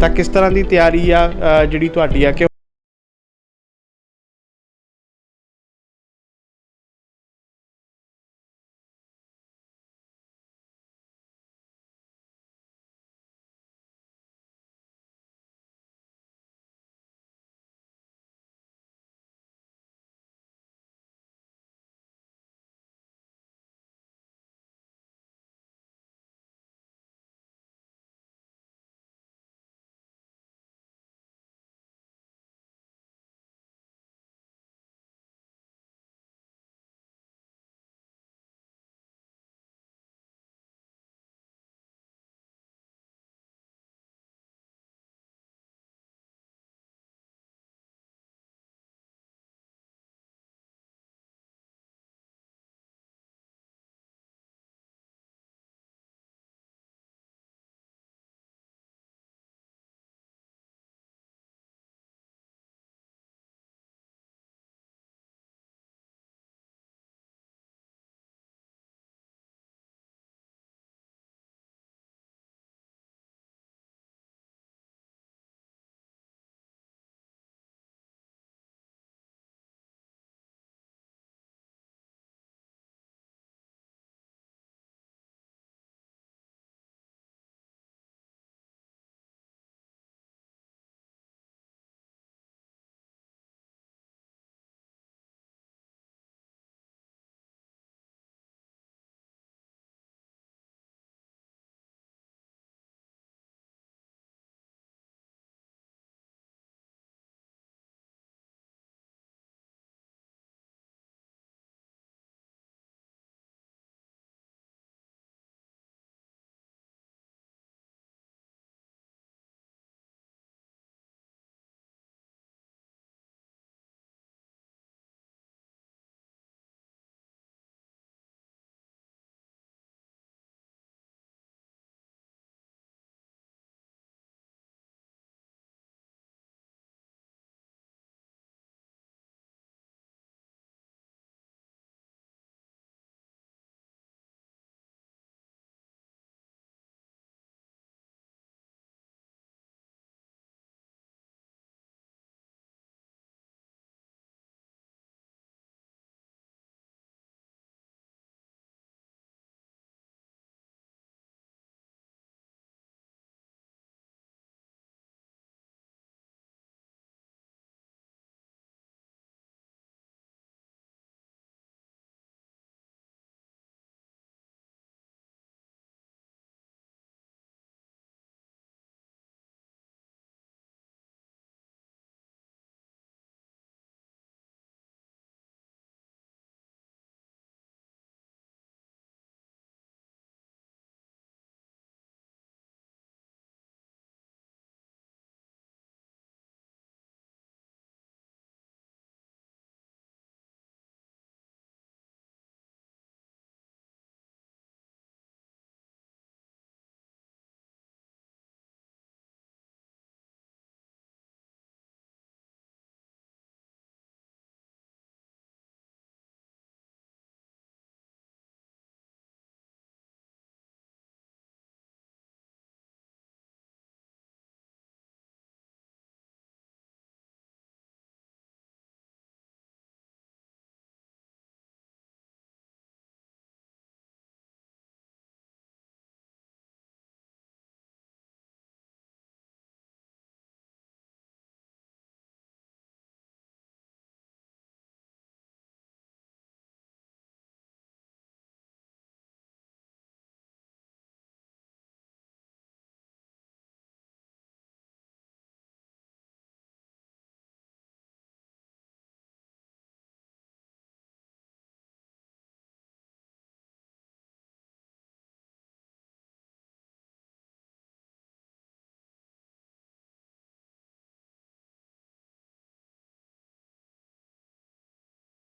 ਤਾਂ ਕਿਸ ਤਰ੍ਹਾਂ ਦੀ ਤਿਆਰੀ ਆ ਅ, ਜਿਹੜੀ ਤੁਹਾਡੀ ਆ? ਕਿ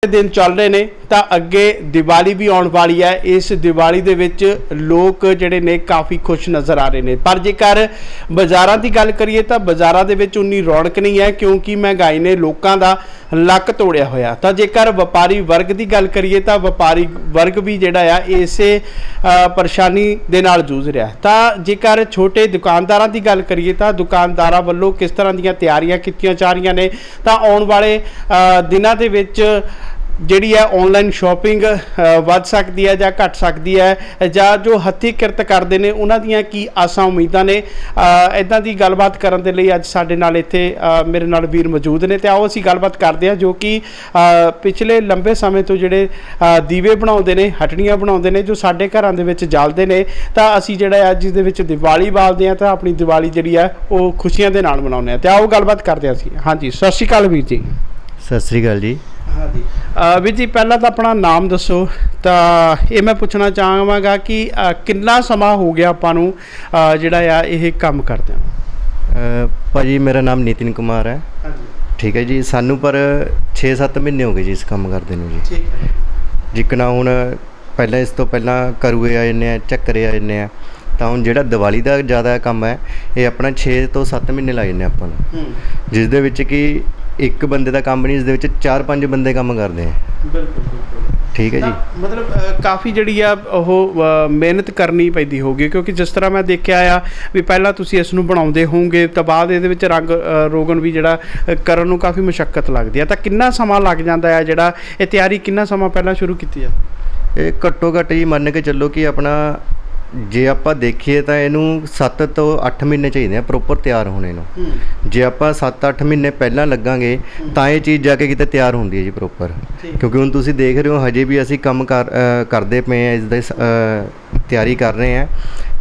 ਦਿਨ ਚੱਲ ਰਹੇ ਨੇ। ਤਾਂ ਅੱਗੇ ਦੀਵਾਲੀ ਵੀ ਆਉਣ ਵਾਲੀ ਹੈ। ਇਸ ਦੀਵਾਲੀ ਦੇ ਵਿੱਚ ਲੋਕ ਜਿਹੜੇ ਨੇ ਕਾਫੀ ਖੁਸ਼ ਨਜ਼ਰ ਆ ਰਹੇ ਨੇ। ਪਰ ਜੇਕਰ ਬਾਜ਼ਾਰਾਂ ਦੀ ਗੱਲ ਕਰੀਏ ਤਾਂ ਬਾਜ਼ਾਰਾਂ ਦੇ ਵਿੱਚ ਉਨੀ ਰੌਣਕ ਨਹੀਂ ਹੈ, ਕਿਉਂਕਿ ਮਹਿੰਗਾਈ ਨੇ ਲੋਕਾਂ ਦਾ ਲੱਕ ਤੋੜਿਆ ਹੋਇਆ। ਤਾਂ ਜੇਕਰ ਵਪਾਰੀ ਵਰਗ ਦੀ ਗੱਲ ਕਰੀਏ ਤਾਂ ਵਪਾਰੀ ਵਰਗ ਵੀ ਜਿਹੜਾ ਆ, ਇਸੇ ਪਰੇਸ਼ਾਨੀ ਦੇ ਨਾਲ ਜੂਝ ਰਿਹਾ ਤਾਂ ਜੇਕਰ ਛੋਟੇ ਦੁਕਾਨਦਾਰਾਂ ਦੀ ਗੱਲ ਕਰੀਏ ਤਾਂ ਦੁਕਾਨਦਾਰਾਂ ਵੱਲੋਂ ਕਿਸ ਤਰ੍ਹਾਂ ਦੀਆਂ ਤਿਆਰੀਆਂ ਕੀਤੀਆਂ ਜਾ ਰਹੀਆਂ ਨੇ? ਤਾਂ ਆਉਣ ਵਾਲੇ ਦਿਨਾਂ ਦੇ ਵਿੱਚ ਜਿਹੜੀ ਹੈ ਆਨਲਾਈਨ ਸ਼ਾਪਿੰਗ ਵੱਧ ਸਕਦੀ ਹੈ ਜਾਂ ਘਟ ਸਕਦੀ ਹੈ, ਜਾਂ ਜੋ ਹੱਥੀਂ ਕਿਰਤ ਕਰਦੇ ਨੇ, ਉਹਨਾਂ ਦੀਆਂ ਕੀ ਆਸਾਂ ਉਮੀਦਾਂ ਨੇ? ਇਦਾਂ ਦੀ ਗੱਲਬਾਤ ਕਰਨ ਦੇ ਲਈ ਅੱਜ ਸਾਡੇ ਨਾਲ ਇੱਥੇ ਮੇਰੇ ਨਾਲ ਵੀਰ ਮੌਜੂਦ ਨੇ। ਤੇ ਆਓ ਅਸੀਂ ਗੱਲਬਾਤ ਕਰਦੇ ਹਾਂ ਜੋ ਕਿ ਪਿਛਲੇ ਲੰਬੇ ਸਮੇਂ ਤੋਂ ਜਿਹੜੇ ਦੀਵੇ ਬਣਾਉਂਦੇ ਨੇ, ਹਟੜੀਆਂ ਬਣਾਉਂਦੇ ਨੇ, ਜੋ ਸਾਡੇ ਘਰਾਂ ਦੇ ਵਿੱਚ ਜਲਦੇ ਨੇ, ਤਾਂ ਅਸੀਂ ਜਿਹੜਾ ਅੱਜ ਇਸ ਦੇ ਵਿੱਚ ਦੀਵਾਲੀ ਬਾਲਦੇ ਹਾਂ, ਤਾਂ ਆਪਣੀ ਦੀਵਾਲੀ ਜਿਹੜੀ ਆ ਉਹ ਖੁਸ਼ੀਆਂ ਦੇ ਨਾਲ ਮਨਾਉਂਦੇ ਹਾਂ। ਤੇ ਆਓ ਗੱਲਬਾਤ ਕਰਦੇ ਹਾਂ ਅਸੀਂ। ਹਾਂਜੀ, ਸਤਿ ਸ਼੍ਰੀ ਅਕਾਲ ਵੀਰ ਜੀ। ਸਤਿ ਸ੍ਰੀ ਅਕਾਲ ਜੀ। ਹਾਂਜੀ। ਵੀਰ ਜੀ ਪਹਿਲਾਂ ਤਾਂ ਆਪਣਾ ਨਾਮ ਦੱਸੋ। ਤਾਂ ਇਹ ਮੈਂ ਪੁੱਛਣਾ ਚਾਹਾਂਗਾ ਕਿ ਕਿੰਨਾ ਸਮਾਂ ਹੋ ਗਿਆ ਆਪਾਂ ਨੂੰ ਜਿਹੜਾ ਆ ਇਹ ਕੰਮ ਕਰਦੇ ਹਾਂ ਭਾਜੀ ਮੇਰਾ ਨਾਮ ਨਿਤਿਨ ਕੁਮਾਰ ਹੈ। ਹਾਂਜੀ। ਠੀਕ ਹੈ ਜੀ। ਸਾਨੂੰ ਪਰ 6-7 ਮਹੀਨੇ ਹੋ ਗਏ ਜੀ ਇਸ ਕੰਮ ਕਰਦੇ ਨੂੰ ਜੀ। ਠੀਕ ਹੈ ਜਿੱਕਣਾ ਹੁਣ ਪਹਿਲਾਂ ਇਸ ਤੋਂ ਪਹਿਲਾਂ ਕਰੂਏ ਆ ਜੰਨੇ ਆ ਚੱਕਰੇ ਆ ਜੰਨੇ ਆ ਤਾਂ ਹੁਣ ਜਿਹੜਾ ਦੀਵਾਲੀ ਦਾ ਜ਼ਿਆਦਾ ਕੰਮ ਹੈ ਇਹ ਆਪਣਾ 6 ਤੋਂ 7 ਮਹੀਨੇ ਲੱਗ ਜਾਂਦੇ ਆਪਾਂ ਨੂੰ। ਜਿਸ ਦੇ ਵਿੱਚ ਕਿ ਇੱਕ ਬੰਦੇ ਦਾ ਕੰਮ ਨਹੀਂ ਇਸ ਦੇ ਵਿੱਚ 4-5 ਬੰਦੇ ਕੰਮ ਕਰਦੇ ਆ। ਬਿਲਕੁਲ ਬਿਲਕੁਲ। ਠੀਕ ਹੈ ਜੀ। ਮਤਲਬ ਕਾਫੀ ਜਿਹੜੀ ਆ ਉਹ ਮਿਹਨਤ ਕਰਨੀ ਪੈਂਦੀ ਹੋਗੀ ਕਿਉਂਕਿ ਜਿਸ ਤਰ੍ਹਾਂ ਮੈਂ ਦੇਖਿਆ ਆ ਵੀ ਪਹਿਲਾਂ ਤੁਸੀਂ ਇਸ ਨੂੰ ਬਣਾਉਂਦੇ ਹੋਵੋਗੇ ਤਾਂ ਬਾਅਦ ਇਹਦੇ ਵਿੱਚ ਰੰਗ ਰੋਗਨ ਵੀ ਜਿਹੜਾ ਕਰਨ ਨੂੰ ਕਾਫੀ ਮੁਸ਼ਕਲ ਲੱਗਦੀ ਆ। ਤਾਂ ਕਿੰਨਾ ਸਮਾਂ ਲੱਗ ਜਾਂਦਾ ਆ ਜਿਹੜਾ ਇਹ ਤਿਆਰੀ ਕਿੰਨਾ ਸਮਾਂ ਪਹਿਲਾਂ ਸ਼ੁਰੂ ਕੀਤੀ ਆ? ਇਹ ਘੱਟੋ ਘੱਟ ਜੀ ਮੰਨ ਕੇ ਚੱਲੋ ਕਿ ਆਪਣਾ ਜੇ ਆਪਾਂ ਦੇਖੀਏ ਤਾਂ ਇਹਨੂੰ 7 ਤੋਂ 8 ਮਹੀਨੇ ਚਾਹੀਦੇ ਆ ਪ੍ਰੋਪਰ ਤਿਆਰ ਹੋਣੇ ਨੂੰ। ਜੇ ਆਪਾਂ 7-8 ਮਹੀਨੇ ਪਹਿਲਾਂ ਲੱਗਾਂਗੇ ਤਾਂ ਇਹ ਚੀਜ਼ ਜਾ ਕੇ ਕਿਤੇ ਤਿਆਰ ਹੁੰਦੀ ਹੈ ਜੀ ਪ੍ਰੋਪਰ। ਕਿਉਂਕਿ ਹੁਣ ਤੁਸੀਂ ਦੇਖ ਰਹੇ ਹੋ ਹਜੇ ਵੀ ਅਸੀਂ ਕੰਮ ਕਰਦੇ ਪਏ ਆ ਇਸ ਦਾ ਤਿਆਰੀ ਕਰ ਰਹੇ ਆ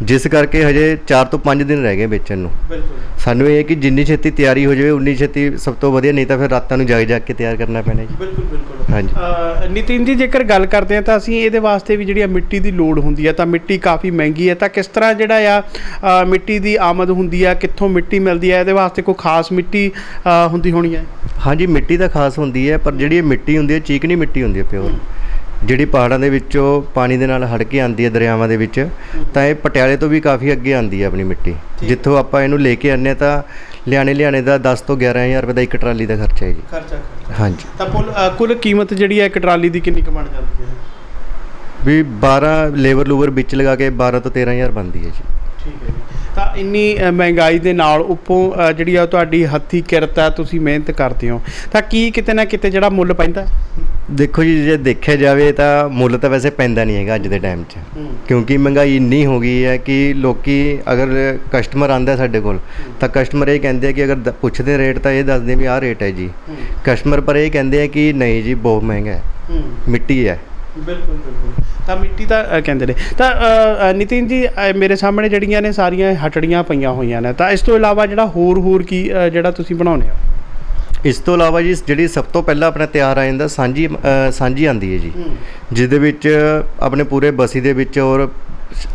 ਜਿਸ ਕਰਕੇ ਹਜੇ 4 ਤੋਂ 5 ਦਿਨ ਰਹਿ ਗਏ ਵੇਚਣ ਨੂੰ। ਬਿਲਕੁਲ। ਸਾਨੂੰ ਇਹ ਹੈ ਕਿ ਜਿੰਨੀ ਛੇਤੀ ਤਿਆਰੀ ਹੋ ਜਾਵੇ ਉਨੀ ਛੇਤੀ ਸਭ ਤੋਂ ਵਧੀਆ ਨਹੀਂ ਤਾਂ ਫਿਰ ਰਾਤਾਂ ਨੂੰ ਜਾਗ ਜਾਗ ਕੇ ਤਿਆਰ ਕਰਨਾ ਪੈਣਾ ਜੀ। ਬਿਲਕੁਲ ਬਿਲਕੁਲ। ਹਾਂਜੀ। ਨਿਤਿਨ ਜੀ ਜੇਕਰ ਗੱਲ ਕਰਦੇ ਆ ਤਾਂ ਅਸੀਂ ਇਹਦੇ ਵਾਸਤੇ ਵੀ ਜਿਹੜੀ ਆ ਮਿੱਟੀ ਦੀ ਲੋੜ ਹੁੰਦੀ ਹੈ ਤਾਂ ਮਿੱਟੀ ਕਾਫੀ ਮਹਿੰਗੀ ਹੈ ਤਾਂ ਕਿਸ ਤਰ੍ਹਾਂ ਜਿਹੜਾ ਆ ਮਿੱਟੀ ਦੀ ਆਮਦ ਹੁੰਦੀ ਹੈ ਕਿੱਥੋਂ ਮਿੱਟੀ ਮਿਲਦੀ ਹੈ ਇਹਦੇ ਵਾਸਤੇ ਕੋਈ ਖਾਸ ਮਿੱਟੀ ਹੁੰਦੀ ਹੋਣੀ ਹੈ ਹਾਂਜੀ ਮਿੱਟੀ ਤਾਂ ਖਾਸ ਹੁੰਦੀ ਹੈ ਪਰ ਜਿਹੜੀ ਇਹ ਮਿੱਟੀ ਹੁੰਦੀ ਹੈ ਚੀਕਣੀ ਮਿੱਟੀ ਹੁੰਦੀ ਹੈ ਪਿਓਰ। ਜਿਹੜੀ ਪਹਾੜਾਂ ਦੇ ਵਿੱਚੋਂ ਪਾਣੀ ਦੇ ਨਾਲ ਹੜ ਕੇ ਆਉਂਦੀ ਹੈ ਦਰਿਆਵਾਂ ਦੇ ਵਿੱਚ ਤਾਂ ਇਹ ਪਟਿਆਲੇ ਤੋਂ ਵੀ ਕਾਫੀ ਅੱਗੇ ਆਉਂਦੀ ਹੈ ਆਪਣੀ ਮਿੱਟੀ। ਜਿੱਥੋਂ ਆਪਾਂ ਇਹਨੂੰ ਲੈ ਕੇ ਹਾਂ ਤਾਂ ਲਿਆਣੇ ਲਿਆਣੇ ਦਾ 10 ਤੋਂ 11000 ਰੁਪਏ ਦਾ ਇੱਕ ਟਰਾਲੀ ਦਾ ਖਰਚਾ ਹੈ ਜੀ। ਖਰਚਾ ਹਾਂਜੀ। ਤਾਂ ਕੁੱਲ ਕੁੱਲ ਕੀਮਤ ਜਿਹੜੀ ਹੈ ਇੱਕ ਟਰਾਲੀ ਦੀ ਕਿੰਨੀ ਕੁ ਬਣ ਜਾਂਦੀ ਹੈ? ਵੀ 12 ਲੇਬਰ ਲੂਬਰ ਵਿੱਚ ਲਗਾ ਕੇ 12 ਤੋਂ 13000 ਬਣਦੀ ਹੈ ਜੀ। ਤਾਂ ਇੰਨੀ ਮਹਿੰਗਾਈ ਦੇ ਨਾਲ ਉੱਪੋਂ ਜਿਹੜੀ ਆ ਤੁਹਾਡੀ ਹੱਥੀ ਕਿਰਤ ਹੈ ਤੁਸੀਂ ਮਿਹਨਤ ਕਰਦੇ ਹੋ। ਤਾਂ ਕੀ ਕਿਤੇ ਨਾ ਕਿਤੇ ਜਿਹੜਾ ਮੁੱਲ ਪੈਂਦਾ? ਦੇਖੋ ਜੀ ਜੇ ਦੇਖਿਆ ਜਾਵੇ ਤਾਂ ਮੁੱਲ ਤਾਂ ਵੈਸੇ ਪੈਂਦਾ ਨਹੀਂ ਹੈਗਾ ਅੱਜ ਦੇ ਟਾਈਮ 'ਚ। ਕਿਉਂਕਿ ਮਹਿੰਗਾਈ ਇੰਨੀ ਹੋ ਗਈ ਹੈ ਕਿ ਲੋਕੀ ਅਗਰ ਕਸਟਮਰ ਆਂਦਾ ਸਾਡੇ ਕੋਲ ਤਾਂ ਕਸਟਮਰ ਇਹ ਕਹਿੰਦੇ ਆ ਕਿ ਅਗਰ ਪੁੱਛਦੇ ਰੇਟ ਤਾਂ ਇਹ ਦੱਸਦੇ ਵੀ ਆਹ ਰੇਟ ਹੈ ਜੀ। ਕਸਟਮਰ ਪਰ ਇਹ ਕਹਿੰਦੇ ਆ ਕਿ ਨਹੀਂ ਜੀ ਬਹੁਤ ਮਹਿੰਗਾ ਹੂੰ। ਮਿੱਟੀ ਹੈ। ਬਿਲਕੁਲ ਬਿਲਕੁਲ। ਤਾਂ ਮਿੱਟੀ ਤਾਂ ਅ, ਕਹਿੰਦੇ ਨੇ। ਤਾਂ ਅ, ਅ, ਨਿਤਿਨ ਜੀ ਅ, ਮੇਰੇ ਸਾਹਮਣੇ ਜਿਹੜੀਆਂ ਨੇ ਸਾਰੀਆਂ ਹਟੜੀਆਂ ਪਈਆਂ ਹੋਈਆਂ ਨੇ। ਤਾਂ ਇਸ ਤੋਂ ਇਲਾਵਾ ਜਿਹੜਾ ਹੋਰ ਹੋਰ ਕੀ ਅ, ਜਿਹੜਾ ਤੁਸੀਂ ਬਣਾਉਂਦੇ ਹੋ? ਇਸ ਤੋਂ ਇਲਾਵਾ ਜੀ ਜਿਹੜੀ ਸਭ ਤੋਂ ਪਹਿਲਾਂ ਆਪਣਾ ਤਿਆਰ ਆ ਜਾਂਦਾ ਸਾਂਝੀ ਅ, ਸਾਂਝੀ ਆਂਦੀ ਹੈ ਜੀ। ਜਿਸ ਦੇ ਵਿੱਚ ਆਪਣੇ ਪੂਰੇ ਬਸੀ ਦੇ ਵਿੱਚ ਔਰ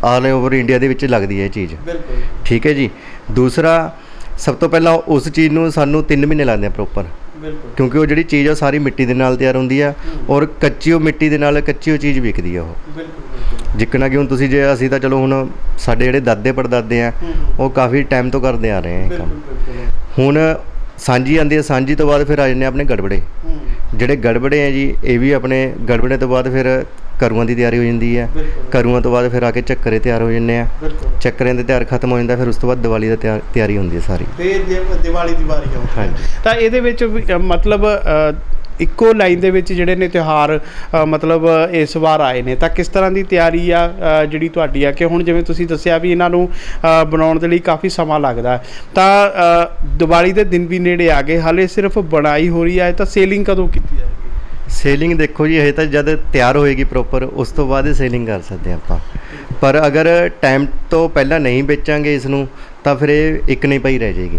ਆਲ ਓਵਰ ਇੰਡੀਆ ਦੇ ਵਿੱਚ ਲੱਗਦੀ ਹੈ ਇਹ ਚੀਜ਼। ਬਿਲਕੁਲ। ਠੀਕ ਹੈ ਜੀ। ਦੂਸਰਾ ਸਭ ਤੋਂ ਪਹਿਲਾਂ ਉਸ ਚੀਜ਼ ਨੂੰ ਸਾਨੂੰ 3 ਮਹੀਨੇ ਲੱਗਦੇ ਆ ਪ੍ਰੋਪਰ ਬਿਲਕੁਲ। ਕਿਉਂਕਿ ਉਹ ਜਿਹੜੀ ਚੀਜ਼ ਆ ਉਹ ਸਾਰੀ ਮਿੱਟੀ ਦੇ ਨਾਲ ਤਿਆਰ ਹੁੰਦੀ ਆ ਔਰ ਕੱਚੀ ਉਹ ਮਿੱਟੀ ਦੇ ਨਾਲ ਕੱਚੀ ਉਹ ਚੀਜ਼ ਵਿਕਦੀ ਆ ਉਹ। ਬਿਲਕੁਲ ਜਿੱਕਣਾ ਕਿ ਹੁਣ ਤੁਸੀਂ ਜੇ ਅਸੀਂ ਤਾਂ ਚਲੋ ਹੁਣ ਸਾਡੇ ਜਿਹੜੇ ਦਾਦੇ ਪੜਦਾਦੇ ਆ ਉਹ ਕਾਫੀ ਟਾਈਮ ਤੋਂ ਕਰਦੇ ਆ ਰਹੇ ਆ ਇਹ ਕੰਮ। ਹੁਣ ਸਾਂਝੀ ਆਂਦੀ ਹੈ ਸਾਂਝੀ ਤੋਂ ਬਾਅਦ ਫਿਰ ਆ ਜਾਂਦੇ ਆ ਆਪਣੇ ਗੜਬੜੇ। ਜਿਹੜੇ ਗੜਬੜੇ ਆ ਜੀ ਇਹ ਵੀ ਆਪਣੇ ਗੜਬੜੇ ਤੋਂ ਬਾਅਦ ਫਿਰ ਕਰੂਆਂ ਦੀ ਤਿਆਰੀ ਹੋ ਜਾਂਦੀ ਹੈ। ਕਰੂਆਂ ਤੋਂ ਬਾਅਦ ਫਿਰ ਆ ਕੇ ਚੱਕਰੇ ਤਿਆਰ ਹੋ ਜਾਂਦੇ ਆ। ਚੱਕਰਿਆਂ ਦੇ ਤਿਆਰ ਖਤਮ ਹੋ ਜਾਂਦਾ ਫਿਰ ਉਸ ਤੋਂ ਬਾਅਦ ਦੀਵਾਲੀ ਦਾ ਤਿਆਰ ਤਿਆਰੀ ਹੁੰਦੀ ਹੈ ਸਾਰੀ। ਫੇਰ ਦੀਵਾਲੀ ਦੀ ਵਾਰੀ ਆਉਂਦੀ ਹੈ। ਹਾਂਜੀ। ਤਾਂ ਇਹਦੇ ਵਿੱਚ ਵੀ, ਅ, ਮਤਲਬ ਅ, ਇੱਕੋ ਲਾਈਨ ਦੇ ਵਿੱਚ ਜਿਹੜੇ ਨੇ ਤਿਉਹਾਰ ਅ, ਮਤਲਬ ਇਸ ਵਾਰ ਆਏ ਨੇ। ਤਾਂ ਕਿਸ ਤਰ੍ਹਾਂ ਦੀ ਤਿਆਰੀ ਆ ਅ, ਜਿਹੜੀ ਤੁਹਾਡੀ ਆ? ਕਿ ਹੁਣ ਜਿਵੇਂ ਤੁਸੀਂ ਦੱਸਿਆ ਵੀ ਇਹਨਾਂ ਨੂੰ ਅ, ਬਣਾਉਣ ਦੇ ਲਈ ਕਾਫੀ ਸਮਾਂ ਲੱਗਦਾ ਹੈ। ਤਾਂ ਅ, ਦੀਵਾਲੀ ਦੇ ਦਿਨ ਵੀ ਨੇੜੇ ਆ ਗਏ। ਹਾਲੇ ਸਿਰਫ ਬਣਾਈ ਹੋ ਰਹੀ ਹੈ ਤਾਂ ਸੇਲਿੰਗ ਕਦੋਂ ਕੀਤੀ ਜਾਏਗੀ ਸੇਲਿੰਗ ਦੇਖੋ ਜੀ ਇਹ ਤਾਂ ਜਦ ਤਿਆਰ ਹੋਏਗੀ ਪ੍ਰੋਪਰ ਉਸ ਤੋਂ ਬਾਅਦ ਹੀ ਸੇਲਿੰਗ ਕਰ ਸਕਦੇ ਹਾਂ ਆਪਾਂ। ਪਰ ਅਗਰ ਟਾਈਮ ਤੋਂ ਪਹਿਲਾਂ ਨਹੀਂ ਵੇਚਾਂਗੇ ਇਸ ਨੂੰ ਤਾਂ ਫਿਰ ਇਹ ਇੱਕ ਨਹੀਂ ਪਈ ਰਹਿ ਜਾਏਗੀ।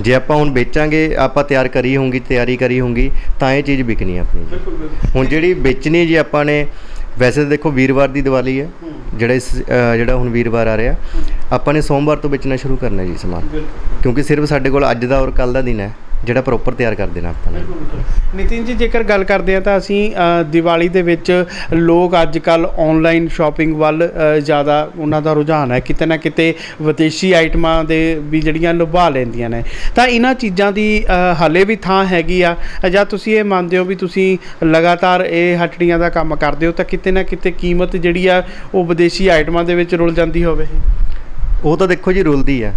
ਜੇ। ਆਪਾਂ ਹੁਣ ਵੇਚਾਂਗੇ ਆਪਾਂ ਤਿਆਰ ਕਰੀ ਹੋਊਗੀ ਤਿਆਰੀ ਕਰੀ ਹੋਊਗੀ ਤਾਂ ਇਹ ਚੀਜ਼ ਵਿਕਣੀ ਆਪਣੀ। ਹੁਣ ਜਿਹੜੀ ਵੇਚਣੀ ਜੀ ਆਪਾਂ ਨੇ ਵੈਸੇ ਦੇਖੋ ਵੀਰਵਾਰ ਦੀ ਦੀਵਾਲੀ ਹੈ। ਜਿਹੜਾ ਇਸ ਜਿਹੜਾ ਹੁਣ ਵੀਰਵਾਰ ਆ ਰਿਹਾ ਆਪਾਂ ਨੇ ਸੋਮਵਾਰ ਤੋਂ ਵੇਚਣਾ ਸ਼ੁਰੂ ਕਰਨਾ ਜੀ ਸਮਾਨ। ਕਿਉਂਕਿ ਸਿਰਫ ਸਾਡੇ ਕੋਲ ਅੱਜ ਦਾ ਔਰ ਕੱਲ ਦਾ ਦਿਨ ਹੈ। ਜਿਹੜਾ ਪ੍ਰੋਪਰ ਤਿਆਰ ਕਰ ਦੇਣਾ ਆਪਾਂ ਨੇ ਨਿਤਿਨ ਜੀ ਜੇਕਰ ਗੱਲ ਕਰਦੇ ਆ ਤਾਂ ਅਸੀਂ ਦੀਵਾਲੀ ਦੇ ਵਿੱਚ ਲੋਕ ਅੱਜ ਕੱਲ ਆਨਲਾਈਨ ਸ਼ਾਪਿੰਗ ਵੱਲ ਜ਼ਿਆਦਾ ਉਹਨਾਂ ਦਾ ਰੁਝਾਨ ਹੈ। ਕਿਤੇ ਨਾ ਕਿਤੇ ਵਿਦੇਸ਼ੀ ਆਈਟਮਾਂ ਦੇ ਵੀ ਜਿਹੜੀਆਂ ਲੁਭਾ ਲੈਂਦੀਆਂ ਨੇ। ਤਾਂ ਇਹਨਾਂ ਚੀਜ਼ਾਂ ਦੀ ਹਾਲੇ ਵੀ ਥਾਂ ਹੈਗੀ ਆ। ਜਾਂ ਤੁਸੀਂ ਇਹ ਮੰਨਦੇ ਹੋ ਵੀ ਤੁਸੀਂ ਲਗਾਤਾਰ ਇਹ ਹਟੜੀਆਂ ਦਾ ਕੰਮ ਕਰਦੇ ਹੋ ਤਾਂ ਕਿਤੇ ਨਾ ਕਿਤੇ ਕੀਮਤ ਜਿਹੜੀ ਆ ਉਹ ਵਿਦੇਸ਼ੀ ਆਈਟਮਾਂ ਦੇ ਵਿੱਚ ਰੁਲ ਜਾਂਦੀ ਹੋਵੇ। ਉਹ ਤਾਂ ਦੇਖੋ ਜੀ ਰੁਲਦੀ ਆ।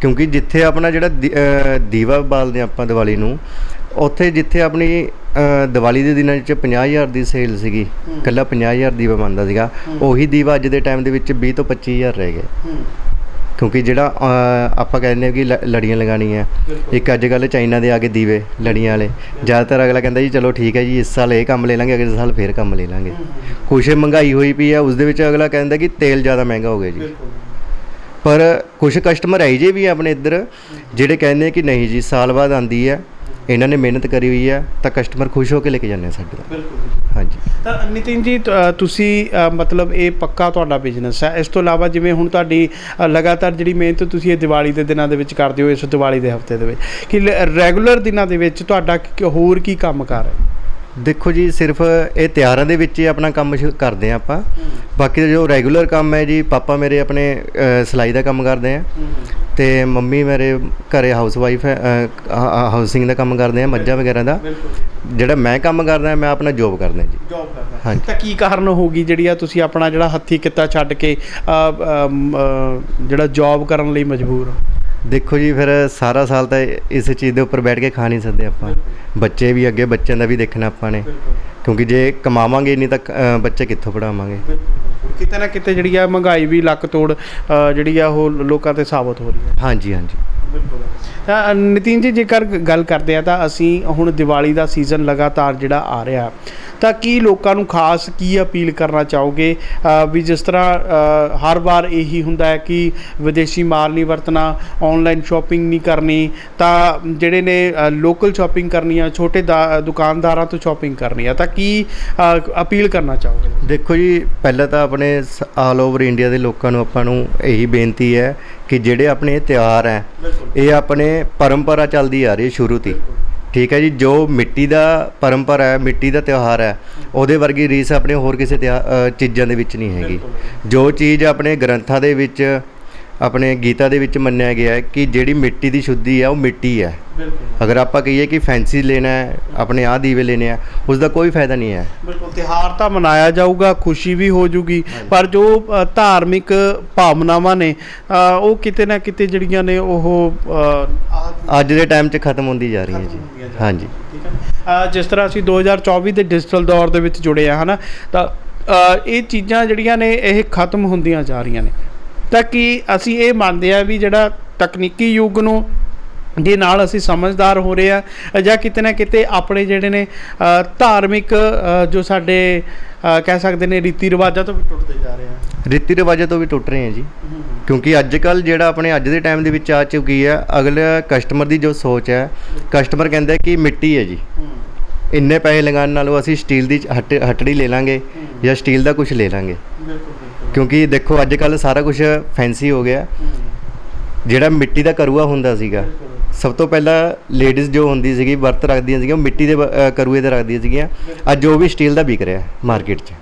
ਕਿਉਂਕਿ ਜਿੱਥੇ ਆਪਣਾ ਜਿਹੜਾ ਦੀ- ਦੀਵਾ ਬਾਲਦੇ ਆਪਾਂ ਦੀਵਾਲੀ ਨੂੰ ਉੱਥੇ ਜਿੱਥੇ ਆਪਣੀ ਅਹ ਦੀਵਾਲੀ ਦੇ ਦਿਨਾਂ ਵਿੱਚ 50000 ਦੀ ਸੇਲ ਸੀਗੀ। ਕੱਲਾ 50000 ਦੀਵਾ ਬਣਦਾ ਸੀਗਾ। ਉਹੀ ਦੀਵਾ ਅੱਜ ਦੇ ਟਾਈਮ ਦੇ ਵਿੱਚ 20 ਤੋਂ 25000 ਰਹਿ ਗਏ। ਕਿਉਂਕਿ ਜਿਹੜਾ ਆਪਾਂ ਕਹਿੰਦੇ ਹਾਂ ਕਿ ਲ- ਲੜੀਆਂ ਲਗਾਉਣੀਆਂ। ਇੱਕ ਅੱਜ ਕੱਲ੍ਹ ਚਾਈਨਾ ਦੇ ਆ ਕੇ ਦੀਵੇ ਲੜੀਆਂ ਵਾਲੇ। ਜ਼ਿਆਦਾਤਰ ਅਗਲਾ ਕਹਿੰਦਾ ਜੀ ਚਲੋ ਠੀਕ ਹੈ ਜੀ ਇਸ ਸਾਲ ਇਹ ਕੰਮ ਲੈ ਲਾਂਗੇ ਅਗਲੇ ਸਾਲ ਫੇਰ ਕੰਮ ਲੈ ਲਾਂਗੇ। ਕੁਛ ਮਹਿੰਗਾਈ ਹੋਈ ਪਈ ਆ ਉਸ ਦੇ ਵਿੱਚ ਅਗਲਾ ਕਹਿੰਦਾ ਕਿ ਤੇਲ ਜ਼ਿਆਦਾ ਮਹਿੰਗਾ ਹੋ ਗਿਆ ਜੀ। ਪਰ ਕੁਝ ਕਸਟਮਰ ਆਈ ਜੇ ਵੀ ਆਪਣੇ ਇੱਧਰ ਜਿਹੜੇ ਕਹਿੰਦੇ ਕਿ ਨਹੀਂ ਜੀ ਸਾਲ ਬਾਅਦ ਆਂਦੀ ਹੈ ਇਹਨਾਂ ਨੇ ਮਿਹਨਤ ਕਰੀ ਹੋਈ ਹੈ ਤਾਂ ਕਸਟਮਰ ਖੁਸ਼ ਹੋ ਕੇ ਲੈ ਕੇ ਜਾਂਦੇ ਆ ਸਾਡੇ ਤੋਂ। ਬਿਲਕੁਲ ਹਾਂਜੀ। ਤਾਂ ਨਿਤਿਨ ਜੀ ਤੁਸੀਂ ਮਤਲਬ ਇਹ ਪੱਕਾ ਤੁਹਾਡਾ ਬਿਜ਼ਨਸ ਹੈ। ਇਸ ਤੋਂ ਇਲਾਵਾ ਜਿਵੇਂ ਹੁਣ ਤੁਹਾਡੀ ਲਗਾਤਾਰ ਜਿਹੜੀ ਮਿਹਨਤ ਤੁਸੀਂ ਇਹ ਦੀਵਾਲੀ ਦੇ ਦਿਨਾਂ ਦੇ ਵਿੱਚ ਕਰਦੇ ਹੋ ਇਸ ਦੀਵਾਲੀ ਦੇ ਹਫ਼ਤੇ ਦੇ ਵਿੱਚ ਕਿ ਰੈਗੂਲਰ ਦਿਨਾਂ ਦੇ ਵਿੱਚ ਤੁਹਾਡਾ ਹੋਰ ਕੀ ਕੰਮ ਕਰ ਹੈ? ਦੇਖੋ ਜੀ ਸਿਰਫ ਇਹ ਤਿਉਹਾਰਾਂ ਦੇ ਵਿੱਚ ਹੀ ਆਪਣਾ ਕੰਮ ਸ਼ੁ- ਕਰਦੇ ਆ ਆਪਾਂ। ਬਾਕੀ ਦਾ ਜੋ ਰੈਗੂਲਰ ਕੰਮ ਹੈ ਜੀ ਪਾਪਾ ਮੇਰੇ ਆਪਣੇ ਅ, ਸਿਲਾਈ ਦਾ ਕੰਮ ਕਰਦੇ ਆ। ਤੇ ਮੰਮੀ ਮੇਰੇ ਘਰੇ ਹਾਊਸ ਵਾਈਫ ਹੈ ਹਾਊਸਿੰਗ ਦਾ ਕੰਮ ਕਰਦੇ ਆ ਮੱਝਾਂ ਵਗੈਰਾ ਦਾ। ਬਿਲਕੁਲ। ਜਿਹੜਾ ਮੈਂ ਕੰਮ ਕਰਦਾ ਮੈਂ ਆਪਣਾ ਜੋਬ ਕਰਦਾ ਜੀ। ਜੌਬ ਕਰਦਾ। ਹਾਂਜੀ। ਤਾਂ ਕੀ ਕਾਰਨ ਹੋਗੀ ਜਿਹੜੀ ਆ ਤੁਸੀਂ ਆਪਣਾ ਜਿਹੜਾ ਹੱਥੀ ਕਿੱਤਾ ਛੱਡ ਕੇ ਅ, ਅ, ਮ, ਅ, ਜਿਹੜਾ ਜੌਬ ਕਰਨ ਲਈ ਮਜਬੂਰ ਹੋ? ਦੇਖੋ ਜੀ ਫਿਰ ਸਾਰਾ ਸਾਲ ਤਾਂ ਇਸ ਚੀਜ਼ ਦੇ ਉੱਪਰ ਬੈਠ ਕੇ ਖਾ ਨਹੀਂ ਸਕਦੇ ਆਪਾਂ। ਬੱਚੇ ਵੀ ਅੱਗੇ ਬੱਚਿਆਂ ਦਾ ਵੀ ਦੇਖਣਾ ਆਪਾਂ ਨੇ। ਕਿਉਂਕਿ ਜੇ ਕਮਾਵਾਂਗੇ ਨਹੀਂ ਤਾਂ ਅ, ਬੱਚੇ ਕਿੱਥੋਂ ਪੜਾਵਾਂਗੇ ਕਿਤੇ ਨਾ ਕਿਤੇ ਜਿਹੜੀ ਆ ਮਹਿੰਗਾਈ ਵੀ ਲੱਕ ਤੋੜ ਅ, ਜਿਹੜੀ ਆ ਉਹ ਲੋਕਾਂ ਤੇ ਸਾਬਤ ਹੋ ਰਹੀ ਹੈ। ਹਾਂਜੀ ਹਾਂਜੀ। ਤਾਂ ਨਿਤਿਨ ਜੀ ਜੇਕਰ ਗੱਲ ਕਰਦੇ ਆ ਤਾਂ ਅਸੀਂ ਹੁਣ ਦੀਵਾਲੀ ਦਾ ਸੀਜ਼ਨ ਲਗਾਤਾਰ ਜਿਹੜਾ ਆ ਰਿਹਾ। ਤਾਂ ਕੀ ਲੋਕਾਂ ਨੂੰ ਖਾਸ ਕੀ ਅਪੀਲ ਕਰਨਾ ਚਾਹੋਗੇ? ਵੀ ਜਿਸ ਤਰ੍ਹਾਂ ਹਰ ਵਾਰ ਇਹੀ ਹੁੰਦਾ ਹੈ ਕਿ ਵਿਦੇਸ਼ੀ ਮਾਲ ਨਹੀਂ ਵਰਤਣਾ ਆਨਲਾਈਨ ਸ਼ਾਪਿੰਗ ਨਹੀਂ ਕਰਨੀ ਤਾਂ ਜਿਹੜੇ ਨੇ ਲੋਕਲ ਸ਼ਾਪਿੰਗ ਕਰਨੀ ਆ ਛੋਟੇ ਦੁਕਾਨਦਾਰਾਂ ਤੋਂ ਸ਼ਾਪਿੰਗ ਕਰਨੀ ਆ ਤਾਂ ਕੀ ਅਪੀਲ ਕਰਨਾ ਚਾਹੋਗੇ? ਦੇਖੋ ਜੀ ਪਹਿਲਾਂ ਤਾਂ ਆਪਣੇ ਆਲ ਓਵਰ ਇੰਡੀਆ ਦੇ ਲੋਕਾਂ ਨੂੰ ਆਪਾਂ ਨੂੰ ਇਹੀ ਬੇਨਤੀ ਹੈ ਕਿ ਜਿਹੜੇ ਆਪਣੇ ਤਿਉਹਾਰ ਹੈ ਇਹ ਆਪਣੇ ਪਰੰਪਰਾ ਚੱਲਦੀ ਆ ਰਹੀ ਸ਼ੁਰੂ ਤੋਂ। ਠੀਕ ਹੈ ਜੀ ਜੋ ਮਿੱਟੀ ਦਾ ਪਰੰਪਰਾ ਹੈ ਮਿੱਟੀ ਦਾ ਤਿਉਹਾਰ ਹੈ ਉਹਦੇ ਵਰਗੀ ਰੀਸ ਆਪਣੇ ਹੋਰ ਕਿਸੇ ਚੀਜ਼ਾਂ ਦੇ ਵਿੱਚ ਨਹੀਂ ਹੈਗੀ। ਜੋ ਚੀਜ਼ ਆਪਣੇ ਗ੍ਰੰਥਾਂ ਦੇ ਵਿੱਚ ਆਪਣੇ ਗੀਤਾ ਦੇ ਵਿੱਚ ਮੰਨਿਆ ਗਿਆ ਹੈ ਕਿ ਜਿਹੜੀ ਮਿੱਟੀ ਦੀ ਸ਼ੁੱਧੀ ਹੈ ਉਹ ਮਿੱਟੀ ਹੈ। ਬਿਲਕੁਲ। ਅਗਰ ਆਪਾਂ ਕਹੀਏ ਕਿ ਫੈਂਸੀ ਲੈਣਾ ਹੈ ਆਪਣੇ ਆਹ ਦੀਵੇ ਲੈਣੇ ਆ ਉਸ ਦਾ ਕੋਈ ਫਾਇਦਾ ਨਹੀਂ ਹੈ। ਬਿਲਕੁਲ ਤਿਹਾਰ ਤਾਂ ਮਨਾਇਆ ਜਾਊਗਾ ਖੁਸ਼ੀ ਵੀ ਹੋ ਜੂਗੀ ਪਰ ਜੋ ਧਾਰਮਿਕ ਭਾਵਨਾਵਾਂ ਨੇ ਉਹ ਕਿਤੇ ਨਾ ਕਿਤੇ ਜਿਹੜੀਆਂ ਨੇ ਉਹ ਅੱਜ ਦੇ ਟਾਈਮ 'ਚ ਖਤਮ ਹੁੰਦੀ ਜਾ ਰਹੀ ਹੈ ਜੀ। ਹਾਂਜੀ। ਜਿਸ ਤਰ੍ਹਾਂ ਅਸੀਂ 2024 ਦੇ ਡਿਜੀਟਲ ਦੌਰ ਦੇ ਵਿੱਚ ਜੁੜੇ ਆ ਹਨਾ ਤਾਂ ਇਹ ਚੀਜ਼ਾਂ ਜਿਹੜੀਆਂ ਨੇ ਇਹ ਖਤਮ ਹੁੰਦੀਆਂ ਜਾ ਰਹੀਆਂ ਨੇ। ਤਾਂ ਕਿ ਅਸੀਂ ਇਹ ਮੰਨਦੇ ਆ ਵੀ ਜਿਹੜਾ ਤਕਨੀਕੀ ਯੁੱਗ ਨੂੰ ਦੇ ਨਾਲ ਅਸੀਂ ਸਮਝਦਾਰ ਹੋ ਰਹੇ ਆ ਜਾਂ ਕਿਤੇ ਨਾ ਕਿਤੇ ਆਪਣੇ ਜਿਹੜੇ ਨੇ ਧਾਰਮਿਕ ਜੋ ਸਾਡੇ ਕਹਿ ਸਕਦੇ ਨੇ ਰੀਤੀ ਰਿਵਾਜਾਂ ਤੋਂ ਵੀ ਟੁੱਟਦੇ ਜਾ ਰਹੇ ਆ ਰੀਤੀ ਰਿਵਾਜਾਂ ਤੋਂ ਵੀ ਟੁੱਟ ਰਹੇ ਹੈ ਜੀ। ਕਿਉਂਕਿ ਅੱਜ ਕੱਲ ਜਿਹੜਾ ਆਪਣੇ ਅੱਜ ਦੇ ਟਾਈਮ ਦੇ ਵਿੱਚ ਆ ਚੁੱਕੀ ਹੈ ਅਗਲਾ ਕਸਟਮਰ ਦੀ ਜੋ ਸੋਚ ਹੈ ਕਸਟਮਰ ਕਹਿੰਦਾ ਕਿ ਮਿੱਟੀ ਹੈ ਜੀ। ਇੰਨੇ ਪੈਸੇ ਲਗਾਉਣ ਨਾਲੋਂ ਅਸੀਂ ਸਟੀਲ ਦੀ ਹੱਟ ਹੱਟੜੀ ਲੈ ਲਾਂਗੇ ਜਾਂ ਸਟੀਲ ਦਾ ਕੁਝ ਲੈ ਲਾਂਗੇ। ਕਿਉਂਕਿ ਦੇਖੋ ਅੱਜ ਕੱਲ ਸਾਰਾ ਕੁਝ ਫੈਂਸੀ ਹੋ ਗਿਆ। ਜਿਹੜਾ ਮਿੱਟੀ ਦਾ ਕਰੂਆ ਹੁੰਦਾ ਸੀਗਾ ਸਭ ਤੋਂ ਪਹਿਲਾਂ ਲੇਡੀਜ਼ ਜੋ ਹੁੰਦੀ ਸੀਗੀ ਵਰਤ ਰੱਖਦੀਆਂ ਸੀਗੀਆਂ ਮਿੱਟੀ ਦੇ ਕਰੂਏ ਤੇ ਰੱਖਦੀਆਂ ਸੀਗੀਆਂ। ਅੱਜ ਉਹ ਵੀ ਸਟੀਲ ਦਾ ਵਿਕ ਰਿਹਾ ਮਾਰਕੀਟ 'ਚ।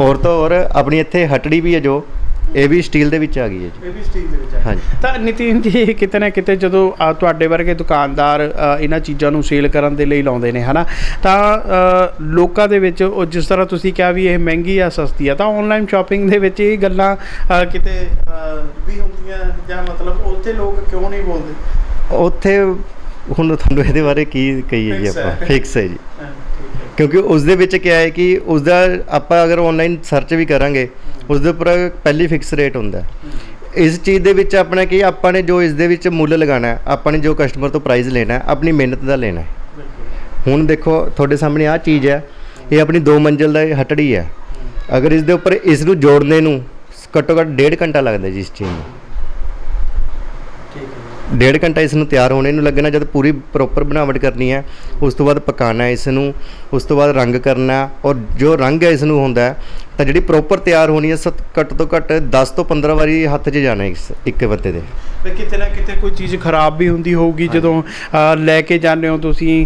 ਹੋਰ ਤੋਂ ਹੋਰ ਆਪਣੀ ਇੱਥੇ ਹਟੜੀ ਵੀ ਹੈ ਜੋ ਇਹ ਵੀ ਸਟੀਲ ਦੇ ਵਿੱਚ ਆ ਗਈ ਹੈ ਜੀ। ਇਹ ਵੀ ਸਟੀਲ ਦੇ ਵਿੱਚ ਆ ਹਾਂਜੀ। ਤਾਂ ਨਿਤਿਨ ਜੀ ਕਿਤੇ ਨਾ ਕਿਤੇ ਜਦੋਂ ਤੁਹਾਡੇ ਵਰਗੇ ਦੁਕਾਨਦਾਰ ਅ, ਇਹਨਾਂ ਚੀਜ਼ਾਂ ਨੂੰ ਸੇਲ ਕਰਨ ਦੇ ਲਈ ਲਾਉਂਦੇ ਨੇ ਹਨਾ? ਤਾਂ ਅ, ਲੋਕਾਂ ਦੇ ਵਿੱਚ ਉਹ ਜਿਸ ਤਰ੍ਹਾਂ ਤੁਸੀਂ ਕਿਹਾ ਵੀ ਇਹ ਮਹਿੰਗੀ ਆ ਸਸਤੀ ਆ ਤਾਂ ਆਨਲਾਈਨ ਸ਼ਾਪਿੰਗ ਦੇ ਵਿੱਚ ਇਹ ਗੱਲਾਂ ਅ, ਕਿਤੇ ਅ, ਵੀ ਹੁੰਦੀਆਂ ਜਾਂ ਮਤਲਬ ਉੱਥੇ ਲੋਕ ਕਿਉਂ ਨਹੀਂ ਬੋਲਦੇ? ਉੱਥੇ ਹੁਣ ਤੁਹਾਨੂੰ ਇਹਦੇ ਬਾਰੇ ਕੀ ਕਹੀਏ ਜੀ Fix ਹੈ। ਆਪਾਂ? ਫਿਕਸ ਹੈ ਜੀ। ਕਿਉਂਕਿ ਉਸ ਦੇ ਵਿੱਚ ਕੀ ਹੈ ਕਿ ਉਸ ਦਾ ਆਪਾਂ ਅਗਰ ਆਨਲਾਈਨ ਸਰਚ ਵੀ ਕਰਾਂਗੇ ਉਸ ਦੇ ਉੱਪਰ ਪਹਿਲੀ ਫਿਕਸ ਰੇਟ ਹੁੰਦਾ। ਇਸ ਚੀਜ਼ ਦੇ ਵਿੱਚ ਆਪਣਾ ਕੀ ਆਪਾਂ ਨੇ ਜੋ ਇਸ ਦੇ ਵਿੱਚ ਮੁੱਲ ਲਗਾਉਣਾ ਹੈ ਆਪਾਂ ਨੇ ਜੋ ਕਸਟਮਰ ਤੋਂ ਪ੍ਰਾਈਸ ਲੈਣਾ ਹੈ ਆਪਣੀ ਮਿਹਨਤ ਦਾ ਲੈਣਾ ਹੈ। ਹੁਣ ਦੇਖੋ ਤੁਹਾਡੇ ਸਾਹਮਣੇ ਆਹ ਚੀਜ਼ ਹੈ ਇਹ ਆਪਣੀ 2 ਮੰਜ਼ਿਲ ਦਾ ਹਟੜੀ ਹੈ। ਅਗਰ ਇਸ ਦੇ ਉੱਪਰ ਇਸ ਨੂੰ ਜੋੜਨੇ ਨੂੰ ਘੱਟੋ ਘੱਟ ਡੇਢ ਘੰਟਾ ਲੱਗਦਾ ਜੀ ਇਸ ਚੀਜ਼ ਨੂੰ। ਡੇਢ ਘੰਟਾ ਇਸ ਨੂੰ ਤਿਆਰ ਹੋਣੇ ਨੂੰ ਲੱਗਣਾ ਜਦ ਪੂਰੀ ਪ੍ਰੋਪਰ ਬਣਾਵਟ ਕਰਨੀ ਹੈ ਉਸ ਤੋਂ ਬਾਅਦ ਪਕਾਣਾ ਇਸ ਨੂੰ ਉਸ ਤੋਂ ਬਾਅਦ ਰੰਗ ਕਰਨਾ ਔਰ ਜੋ ਰੰਗ ਹੈ ਇਸ ਨੂੰ ਹੁੰਦਾ ਹੈ ਤਾਂ ਜਿਹੜੀ ਪ੍ਰੋਪਰ ਤਿਆਰ ਹੋਣੀ ਹੈ ਸਤ ਘੱਟ ਤੋਂ ਘੱਟ 10 ਤੋਂ 15 ਵਾਰੀ ਹੱਥ 'ਚ ਜਾਣਾ ਇਸ ਇੱਕ ਬੰਦੇ ਦੇ। ਵੀ ਕਿਤੇ ਨਾ ਕਿਤੇ ਕੋਈ ਚੀਜ਼ ਖਰਾਬ ਵੀ ਹੁੰਦੀ ਹੋਊਗੀ ਜਦੋਂ ਲੈ ਕੇ ਜਾਂਦੇ ਹੋ ਤੁਸੀਂ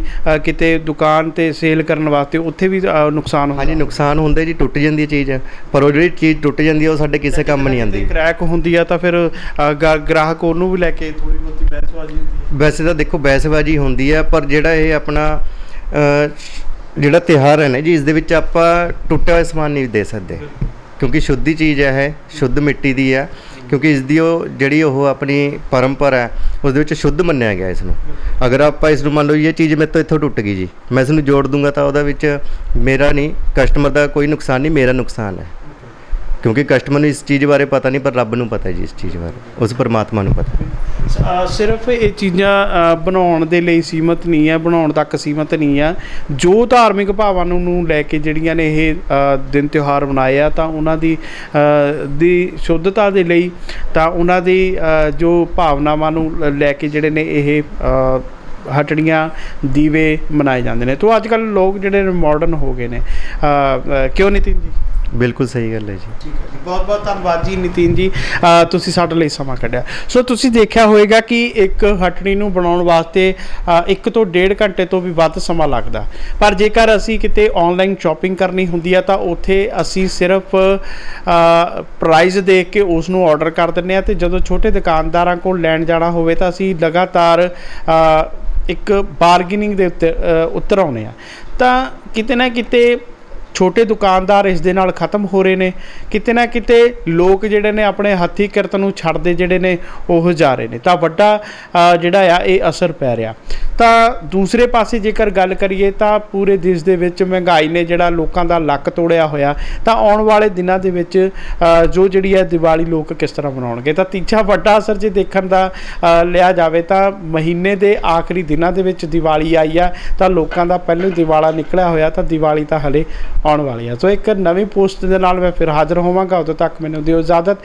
ਕਿਤੇ ਦੁਕਾਨ ਤੇ ਸੇਲ ਕਰਨ ਵਾਸਤੇ ਉੱਥੇ ਵੀ ਨੁਕਸਾਨ ਹੁੰਦਾ? ਹਾਂਜੀ ਨੁਕਸਾਨ ਹੁੰਦਾ ਜੀ ਟੁੱਟ ਜਾਂਦੀ ਹੈ ਚੀਜ਼। ਪਰ ਉਹ ਜਿਹੜੀ ਚੀਜ਼ ਟੁੱਟ ਜਾਂਦੀ ਹੈ ਉਹ ਸਾਡੇ ਕਿਸੇ ਕੰਮ ਨਹੀਂ ਆਉਂਦੀ। ਕ੍ਰੈਕ ਹੁੰਦੀ ਆ ਤਾਂ ਫਿਰ ਗ੍ਰਾਹਕ ਉਹਨੂੰ ਵੀ ਲੈ ਕੇ ਥੋੜੀ ਬਹੁਤੀ ਬਹਿਸਬਾਜ਼ੀ ਹੁੰਦੀ ਹੈ। ਵੈਸੇ ਤਾਂ ਦੇਖੋ ਬਹਿਸਬਾਜ਼ੀ ਹੁੰਦੀ ਹੈ ਪਰ ਜਿਹੜਾ ਇਹ ਆਪਣਾ ਜਿਹੜਾ ਤਿਉਹਾਰ ਹੈ ਨਾ ਜੀ, ਇਸ ਦੇ ਵਿੱਚ ਆਪਾਂ ਟੁੱਟਿਆ ਹੋਇਆ ਸਮਾਨ ਨਹੀਂ ਦੇ ਸਕਦੇ। ਕਿਉਂਕਿ ਸ਼ੁੱਧੀ ਚੀਜ਼ ਹੈ ਇਹ, ਸ਼ੁੱਧ ਮਿੱਟੀ ਦੀ ਹੈ। ਕਿਉਂਕਿ ਇਸ ਦੀ ਉਹ ਜਿਹੜੀ ਉਹ ਆਪਣੀ ਪਰੰਪਰਾ ਹੈ, ਉਸ ਦੇ ਵਿੱਚ ਸ਼ੁੱਧ ਮੰਨਿਆ ਗਿਆ ਇਸ ਨੂੰ। ਅਗਰ ਆਪਾਂ ਇਸ ਨੂੰ ਮੰਨ ਲਓ, ਇਹ ਚੀਜ਼ ਮੇਰੇ ਤੋਂ ਇੱਥੋਂ ਟੁੱਟ ਗਈ ਜੀ। ਮੈਂ ਇਸ ਨੂੰ ਜੋੜ ਦੂੰਗਾ ਤਾਂ ਉਹਦਾ ਵਿੱਚ ਮੇਰਾ ਨਹੀਂ ਕਸਟਮਰ ਦਾ ਕੋਈ ਨੁਕਸਾਨ ਨਹੀਂ, ਮੇਰਾ ਨੁਕਸਾਨ ਹੈ। ਕਿਉਂਕਿ ਕਸਟਮਰ ਨੂੰ ਇਸ ਚੀਜ਼ ਬਾਰੇ ਪਤਾ ਨਹੀਂ ਪਰ ਰੱਬ ਨੂੰ ਪਤਾ ਜੀ ਇਸ ਚੀਜ਼ ਬਾਰੇ। ਉਸ ਪਰਮਾਤਮਾ ਨੂੰ ਪਤਾ ਅ, ਸਿਰਫ ਇਹ ਚੀਜ਼ਾਂ ਅ, ਬਣਾਉਣ ਦੇ ਲਈ ਸੀਮਤ ਨਹੀਂ ਆ ਬਣਾਉਣ ਤੱਕ ਸੀਮਤ ਨਹੀਂ ਆ। ਜੋ ਧਾਰਮਿਕ ਭਾਵਾਂ ਨੂੰ ਨੂੰ ਲੈ ਕੇ ਜਿਹੜੀਆਂ ਨੇ ਇਹ ਅ, ਦਿਨ ਤਿਉਹਾਰ ਮਨਾਏ ਆ ਤਾਂ ਉਹਨਾਂ ਦੀ ਅ, ਦੀ ਸ਼ੁੱਧਤਾ ਦੇ ਲਈ ਤਾਂ ਉਹਨਾਂ ਦੀ ਅ, ਜੋ ਭਾਵਨਾਵਾਂ ਨੂੰ ਲ- ਲੈ ਕੇ ਜਿਹੜੇ ਨੇ ਇਹ ਅ, ਹਟੜੀਆਂ ਦੀਵੇ ਮਨਾਏ ਜਾਂਦੇ ਨੇ। ਤੋਂ ਅੱਜ ਕੱਲ ਲੋਕ ਜਿਹੜੇ ਮਾਡਰਨ ਹੋ ਗਏ ਨੇ। ਅ, ਅ, ਕਿਉਂ ਨਿਤਿਨ ਜੀ? ਬਿਲਕੁਲ ਸਹੀ ਗੱਲ ਹੈ ਜੀ। ਠੀਕ ਹੈ ਜੀ ਬਹੁਤ ਬਹੁਤ ਧੰਨਵਾਦ ਜੀ ਨਿਤਿਨ ਜੀ। ਤੁਸੀਂ ਸਾਡੇ ਲਈ ਸਮਾਂ ਕੱਢਿਆ। ਸੋ ਤੁਸੀਂ ਦੇਖਿਆ ਹੋਵੇਗਾ ਕਿ ਇੱਕ ਹਟਣੀ ਨੂੰ ਬਣਾਉਣ ਵਾਸਤੇ ਇੱਕ ਤੋਂ ਡੇਢ ਘੰਟੇ ਤੋਂ ਵੀ ਵੱਧ ਸਮਾਂ ਲੱਗਦਾ। ਪਰ ਜੇਕਰ ਅਸੀਂ ਕਿਤੇ ਆਨਲਾਈਨ ਸ਼ਾਪਿੰਗ ਕਰਨੀ ਹੁੰਦੀ ਆ ਤਾਂ ਉੱਥੇ ਅਸੀਂ ਸਿਰਫ ਪ੍ਰਾਈਸ ਦੇਖ ਕੇ ਉਸ ਨੂੰ ਆਰਡਰ ਕਰ ਦਿੰਦੇ ਆ ਤੇ ਜਦੋਂ ਛੋਟੇ ਦੁਕਾਨਦਾਰਾਂ ਕੋਲ ਲੈਣ ਜਾਣਾ ਹੋਵੇ ਤਾਂ ਅਸੀਂ ਲਗਾਤਾਰ ਇੱਕ ਬਾਰਗੇਨਿੰਗ ਦੇ ਉੱਤੇ ਅ, ਉਤਰ ਆਉਨੇ ਆ। ਤਾਂ ਕਿਤੇ ਨਾ ਕਿਤੇ ਛੋਟੇ ਦੁਕਾਨਦਾਰ ਇਸ ਦੇ ਨਾਲ ਖਤਮ ਹੋ ਰਹੇ ਨੇ। ਕਿਤੇ ਨਾ ਕਿਤੇ ਲੋਕ ਜਿਹੜੇ ਨੇ ਆਪਣੇ ਹੱਥੀ ਕਿਰਤ ਨੂੰ ਛੱਡਦੇ ਜਿਹੜੇ ਨੇ, ਉਹ ਜਾ ਰਹੇ ਨੇ। ਤਾਂ ਵੱਡਾ ਜਿਹੜਾ ਆ, ਇਹ ਅਸਰ ਪੈ ਰਿਹਾ। ਤਾਂ ਦੂਸਰੇ ਪਾਸੇ ਜੇਕਰ ਗੱਲ ਕਰੀਏ, ਤਾਂ ਪੂਰੇ ਦੇਸ਼ ਦੇ ਵਿੱਚ ਮਹਿੰਗਾਈ ਨੇ ਜਿਹੜਾ ਲੋਕਾਂ ਦਾ ਲੱਕ ਤੋੜਿਆ ਹੋਇਆ। ਤਾਂ ਆਉਣ ਵਾਲੇ ਦਿਨਾਂ ਦੇ ਵਿੱਚ ਜੋ ਜਿਹੜੀ ਹੈ ਦੀਵਾਲੀ ਲੋਕ ਕਿਸ ਤਰ੍ਹਾਂ ਮਨਾਉਣਗੇ? ਤਾਂ ਤੀਜਾ ਵੱਡਾ ਅਸਰ ਜੇ ਦੇਖਣ ਦਾ ਲਿਆ ਜਾਵੇ, ਤਾਂ ਮਹੀਨੇ ਦੇ ਆਖਰੀ ਦਿਨਾਂ ਦੇ ਵਿੱਚ ਦੀਵਾਲੀ ਆਈ ਆ। ਤਾਂ ਲੋਕਾਂ ਦਾ ਪਹਿਲਾਂ ਦੀਵਾਲਾ ਨਿਕਲਿਆ ਹੋਇਆ, ਤਾਂ ਦੀਵਾਲੀ ਤਾਂ ਹਲੇ ਆਉਣ ਵਾਲੀ ਆ। ਸੋ ਇੱਕ ਨਵੀਂ ਪੋਸਟ ਦੇ ਨਾਲ ਮੈਂ ਫਿਰ ਹਾਜ਼ਰ ਹੋਵਾਂਗਾ। ਉਦੋਂ ਤੱਕ ਮੈਨੂੰ ਦਿਓ ਇਜਾਜ਼ਤ।